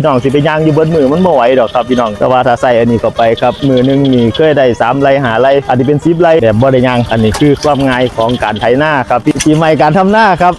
พี่น้องสิไปย่างอยู่เบิดมือมันบ่ไหวดอกครับพี่น้องแต่ว่าถ้าใส่อันนี้เข้าไปครับมือหนึงมีเคยได้สามไร่หาไร่อันนี้เป็นสิบไร่แบบบ่ได้ย่างอันนี้คือความง่ายของการไถนาครับพี่ใหม่การทำนาครับ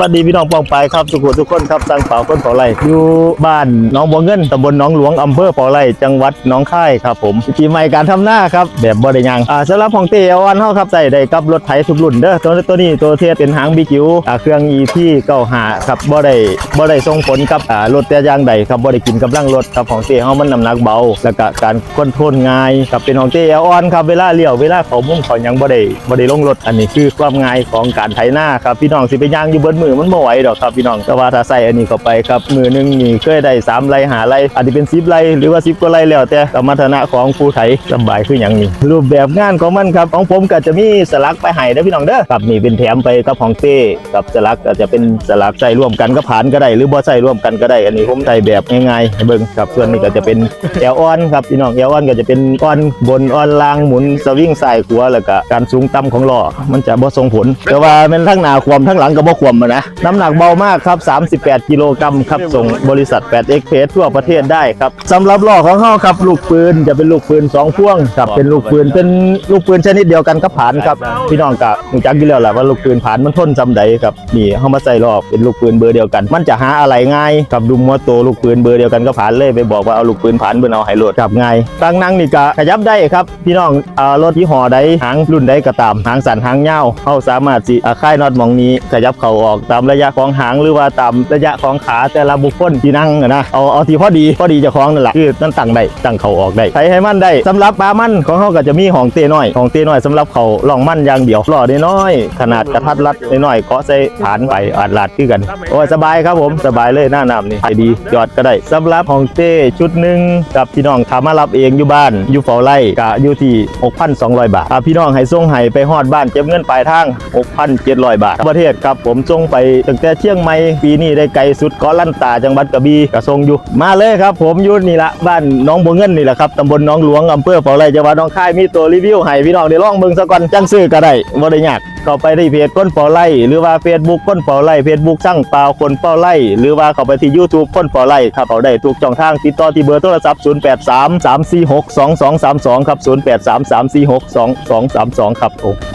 วัสดีพี่น้องปองไปครับสุขุทุกคนครับสังเปาต้นเผาไรอยู่บ้านน้องบัวเงินตำบลน้องหลวงอำเภอเผาไรจังหวัดน้องค่ายครับผมปีใหม่การทำหน้าครับแบบบ่ได้ยังอ่าสำหรับของเตอวันเฮาครับใส่ได้กับรถไถทุกรุ่นเด้อตัวตัวนี้ตัวเทียเป็นหางบีจิวอ่าเครื่อง EP 95ครับบ่ได้บ่ได้ส่งผลกับอ่ารถแต่ยางใดครับบ่ได้กินกำลังรถครับของเตเฮามันน้ำหนักเบา แล้วก็การคอนทรลง่ายครับเป็นของเตออนครับเวลาเลี้ยวเวลาเขามุ่งเขายังบ่ได้บ่ได้ลงรถอันนี้คือความง่ายของการไถนาครับพี่น้องสิไปย่างอยู่เบิมือมันบ่ไหวดอกครับพี่น้องแต่ว่าถ้าใส่อันนี้เข้าไปครับมือหนึงนี่เคยได้สามไร่หาไร่อาจจะเป็น10ไร่หรือว่า10กว่าไร่แล้วแต่สมรรถนะของผู้ไถสบายคือหยังนี่รูปแบบงานของมันครับของผมก็จะมีสลักไปให้เด้อพี่น้องเด้อครับนี่เป็นแถมไปกับของเต้กับสลักก็จะเป็นสลักใส่ร่วมกันก็ผ่านก็ได้หรือบ่ใส่ร่วมกันก็ได้อันนี้ผมใส่แบบง่ายๆเบิ่งครับส่วนนี้ก็จะเป็นแอลออนครับพี่น้องแอลออนก็จะเป็นออนบนออนล่างหมุนสวิงซ้ายขวแล้วก็การสูงต่ำของล้อมันจะบ่ส่งผล แต่ว่ามันทั้งหน้าความทั้งหลังก็บ่ความอะนะ น้ำหนักเบามากครับ 38 กิโลกรัมครับ ส่งบริษัท 8 x p r e s s ทั่วประเทศได้ครับสำหรับล้อของเฮาครับลูกปืนจะเป็นลูกปืนสองพ่วงครับเป็นลูกปืนเป็นลูกปืนชนิดเดียวกันกับผานครับพี่น้องก็รู้จักอยู่แล้วแหละว่าลูกปืนผานมันทนจำใดครับนี่เฮามาใส่ล้อเป็นลูกปืนเบอร์เดียวกัน มันจะหาอะไรง่ายกับดุมหัวโตลูกปืนเบอร์เดียวกันก็ผานเลยไปบอกว่าเอาลูกปืนผานเพิ่นเอาให้โหลดครับง่ายตั้งนั่งนี่ก็ขยับได้ครับพี่น้องเอารถยี่ห้อใดหางรุ่นใดก็ตามหางสันหางยาเฮาสามารถสิอ่าคลายน็อตมองนี้ขยับเข้าออกตามระยะของหางหรือว่าตามระยะของขาแต่ละบุคคลที่นั่งนะเอาเอาที่พอดีพอดีเจ้าของนั่นแหละคือนั่นตั้งได้ตั้งเขาออกได้ใช้ให้มันได้สำหรับปลามันของเขาก็จะมีของเต้น้อยของเต้น้อยสำหรับเขาลองมันอย่างเดียวล้อน้อย ขนาดกระทัดรัดน้อยเกาะใส่ฐานไปอาดลาดคือกันโอ้สบายครับผมสบายเลยหน้าน้ำนี่ไปดีจอดก็ได้สำหรับของเต้ชุดหนึ่งกับพี่น้องถามารับเองอยู่บ้านอยู่เฝ้าไร่กะอยู่ที่6,200 บาทอ่าพี่น้องให้ส่งให้ไปฮอดบ้านเก็บเงินปลายทาง6,700 บาทประเทศครับผมส่งไปตั้งแต่เชียงใหม่ปีนี้ได้ไกลสุดเกาะลันตาจังหวัดกระบี่กระทรงอยู่ มาเลยครับ ผมอยู่นี่ละบ้านน้องบัวเงินนี่แหละครับตำบลน้องหลวงอำเภอเฝ้าไร่จังหวัดหนองคายมีตัวรีวิวให้พี่น้องได้ลองเบิ่งซะก่อนจังซื้อก็ได้บ่ได้ยากเข้าไปที่เพจก้นเฝ้าไร่หรือว่า Facebook ก้นเฝ้าไร่ Facebook ช่างเปล่าคนเฝ้าไร่หรือว่าเข้าไปที่ YouTube ก้นเฝ้าไร่ครับเอาได้ทุกช่องทางติดต่อที่เบอร์โทรศัพท์ 083 346 2232 ครับ 083 346 2232 ครับผม